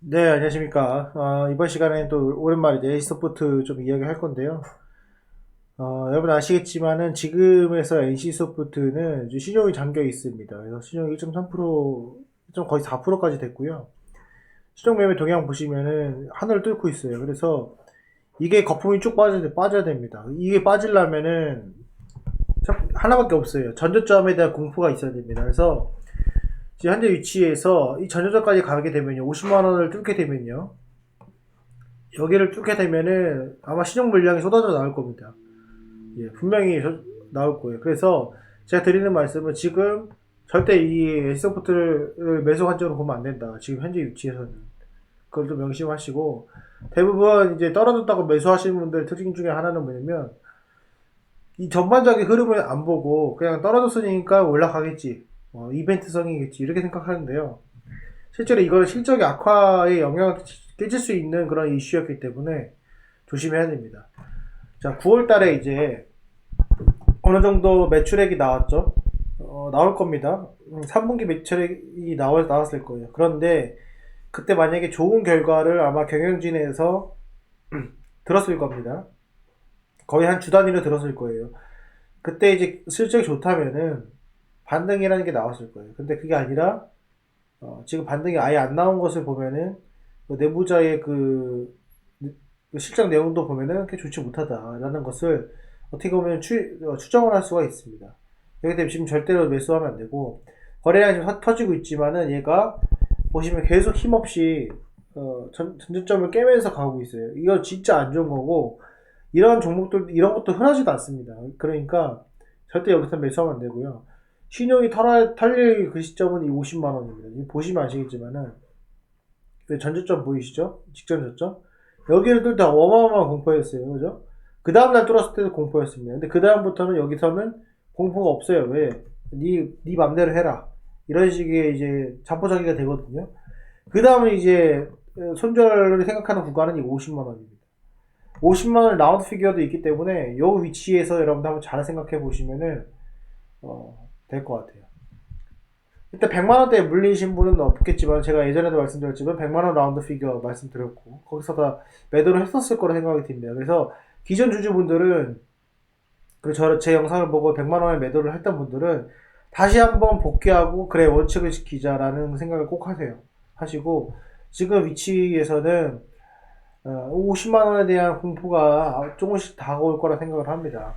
네, 안녕하십니까. 어, 이번 시간에는 또 오랜만에 에이스소프트 좀 이야기할 건데요. 어, 여러분 아시겠지만은 지금에서 NC소프트는 신용이 잠겨 있습니다. 그래서 신용 1.3%, 좀 거의 4%까지 됐고요. 신용 매매 동향 보시면은 하늘을 뚫고 있어요. 그래서 이게 거품이 쭉 빠져야, 돼- 빠져야 됩니다. 이게 빠지려면은 참- 하나밖에 없어요. 전저점에 대한 공포가 있어야 됩니다. 그래서 현재 위치에서 이 전저점까지 가게 되면요. 50만 원을 뚫게 되면요. 여기를 뚫게 되면은 아마 신용 물량이 쏟아져 나올 겁니다. 예, 분명히 저- 나올 거예요. 그래서 제가 드리는 말씀은 지금 절대 이 S소프트를 매수 관점으로 보면 안 된다. 지금 현재 위치에서는. 그걸 좀 명심하시고 대부분 이제 떨어졌다고 매수하시는 분들 특징 중에 하나는 뭐냐면 이 전반적인 흐름을 안 보고 그냥 떨어졌으니까 올라가겠지. 어, 이벤트성이겠지. 이렇게 생각하는데요. 실제로 이거는 실적의 악화에 영향을 끼칠 수 있는 그런 이슈였기 때문에 조심해야 됩니다. 자, 9월 달에 이제 어느 정도 매출액이 나왔죠. 어, 나올 겁니다. 음, 3분기 매출액이 나와, 나왔을 거예요. 그런데 그때 만약에 좋은 결과를 아마 경영진에서 들었을 겁니다. 거의 한 주 단위로 들었을 거예요. 그때 이제 실적이 좋다면은 반등이라는 게 나왔을 거예요. 근데 그게 아니라 어, 지금 반등이 아예 안 나온 것을 보면은 그 내부자의 그, 그 실적 내용도 보면은 그렇게 좋지 못하다라는 것을 어떻게 보면 추, 어, 추정을 할 수가 있습니다. 그렇기 때문에 지금 절대로 매수하면 안 되고 거래량이 지금 터- 터지고 있지만은 얘가 보시면 계속 힘없이 어, 전, 전저점을 깨면서 가고 있어요. 이거 진짜 안 좋은 거고 이런 종목들 이런 것도 흔하지도 않습니다. 그러니까 절대 여기서 매수하면 안 되고요. 신용이 털, 털릴 그 시점은 이 50만 원입니다. 보시면 아시겠지만은 그 전저점 보이시죠? 직전 저점 여기를 뚫때 어마어마한 공포였어요, 그죠? 그 다음날 뚫었을 때도 공포였습니다. 근데 그 다음부터는 여기서는 공포가 없어요. 왜? 네, 네 맘대로 해라. 이런 식의 이제 자포자기가 되거든요. 그 다음은 이제 손절을 생각하는 구간은 이 50만 원입니다. 50만 원 라운드 피규어도 있기 때문에 이 위치에서 여러분들 한번 잘 생각해 보시면은 어, 될 것 같아요. 일단 100만 원대에 물리신 분은 없겠지만 제가 예전에도 말씀드렸지만 100만 원 라운드 피규어 말씀드렸고 거기서 다 매도를 했었을 거라 생각이 듭니다. 그래서 기존 주주분들은 그리고 제 영상을 보고 100만 원에 매도를 했던 분들은 다시 한번 복귀하고 그래 원칙을 지키자라는 생각을 꼭 하세요. 하시고 지금 위치에서는 어, 50만 원에 대한 공포가 조금씩 다가올 거라 생각을 합니다.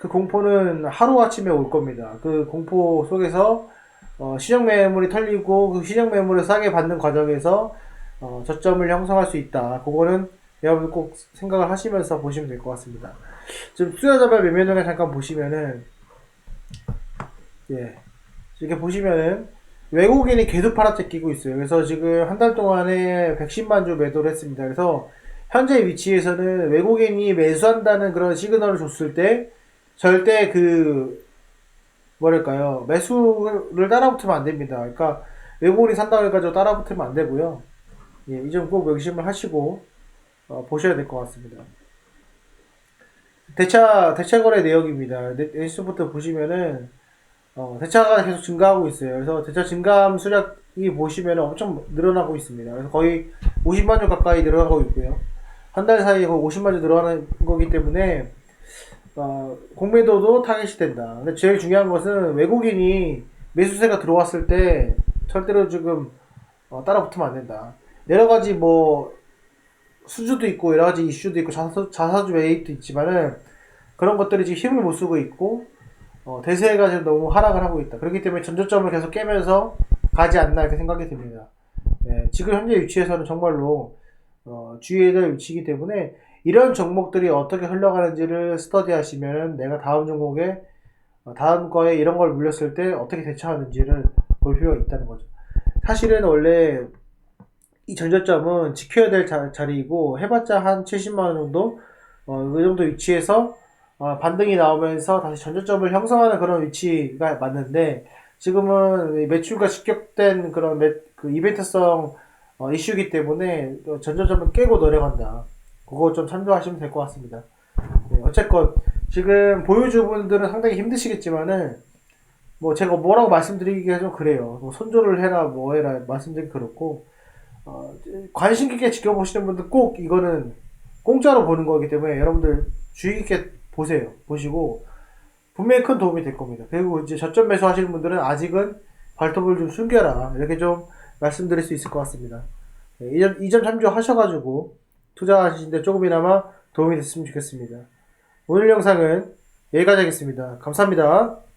그 공포는 하루아침에 올 겁니다. 그 공포 속에서 어, 시장 매물이 털리고 그 시장 매물을 싸게 받는 과정에서 어, 저점을 형성할 수 있다. 그거는 여러분 꼭 생각을 하시면서 보시면 될 것 같습니다. 지금 투자자별 매매동에 잠깐 보시면은 예 이렇게 보시면은 외국인이 계속 팔아채 끼고 있어요. 그래서 지금 한 달 동안에 110만 주 매도를 했습니다. 그래서 현재 위치에서는 외국인이 매수한다는 그런 시그널을 줬을 때 절대 그 뭐랄까요 매수를 따라붙으면 안 됩니다. 그러니까 외국인이 산다고 해가지고 따라붙으면 안 되고요. 예, 이 점 꼭 명심을 하시고 어, 보셔야 될 것 같습니다. 대차 대차 거래 내역입니다. NC부터 보시면은 어, 대차가 계속 증가하고 있어요. 그래서 대차 증감 수량이 보시면 엄청 늘어나고 있습니다. 그래서 거의 50만 주 가까이 늘어나고 있고요. 한 달 사이에 거의 50만 주 늘어나는 거기 때문에 어, 공매도도 타겟이 된다. 근데 제일 중요한 것은 외국인이 매수세가 들어왔을 때 절대로 지금 어, 따라붙으면 안 된다. 여러 가지 뭐 수주도 있고 여러 가지 이슈도 있고 자사, 자사주 메이트 있지만은 그런 것들이 지금 힘을 못 쓰고 있고 어, 대세가 지금 너무 하락을 하고 있다. 그렇기 때문에 전저점을 계속 깨면서 가지 않나 이렇게 생각이 듭니다. 예, 지금 현재 위치에서는 정말로 어, 주의해야 될 위치이기 때문에 이런 종목들이 어떻게 흘러가는지를 스터디하시면 내가 다음 종목에 어, 다음 거에 이런 걸 물렸을 때 어떻게 대처하는지를 볼 필요가 있다는 거죠. 사실은 원래 이 전저점은 지켜야 될 자, 자리이고 해봤자 한 70만 원 정도 어, 그 정도 위치에서 어, 반등이 나오면서 다시 전저점을 형성하는 그런 위치가 맞는데 지금은 매출과 직격된 그런 매, 그 이벤트성 어, 이슈이기 때문에 전저점을 깨고 내려간다. 그거 좀 참조하시면 될 것 같습니다. 네, 어쨌건 지금 보유주분들은 상당히 힘드시겠지만은 뭐 제가 뭐라고 말씀드리기가 좀 그래요. 뭐 손절을 해라 뭐 해라 말씀드리기 그렇고 어, 관심 깊게 지켜보시는 분들 꼭 이거는 공짜로 보는 거기 때문에 여러분들 주의 깊게 보세요. 보시고 분명히 큰 도움이 될 겁니다. 그리고 이제 저점 매수 하시는 분들은 아직은 발톱을 좀 숨겨라. 이렇게 좀 말씀드릴 수 있을 것 같습니다. 네, 이 점, 이점 참조하셔가지고 투자하시는데 조금이나마 도움이 됐으면 좋겠습니다. 오늘 영상은 여기까지 하겠습니다. 감사합니다.